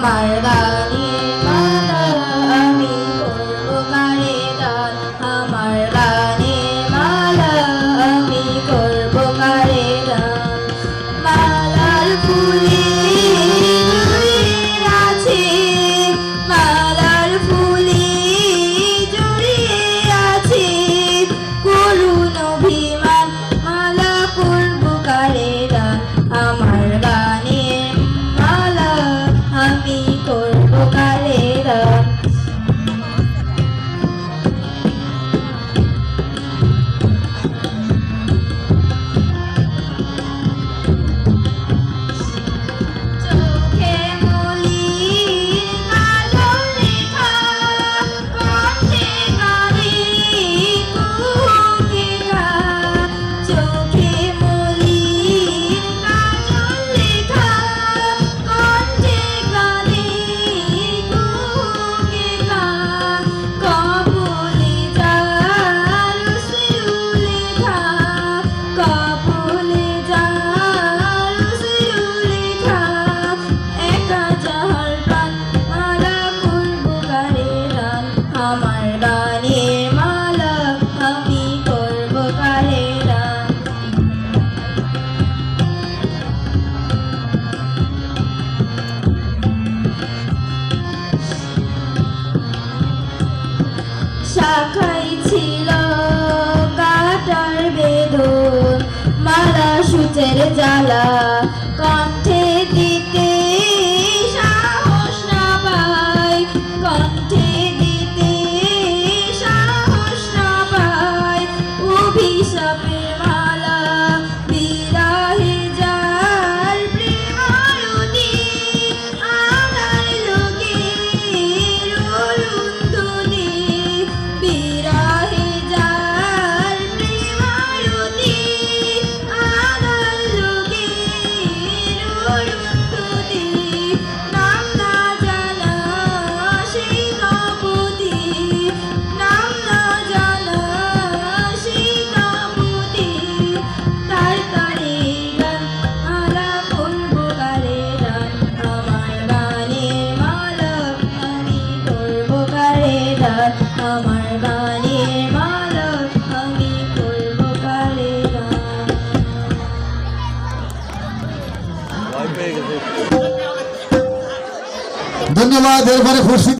my love. শাখাই ছিল কাটার বেদন মালা সুচের জ্বালা। Lord. धन्यवाद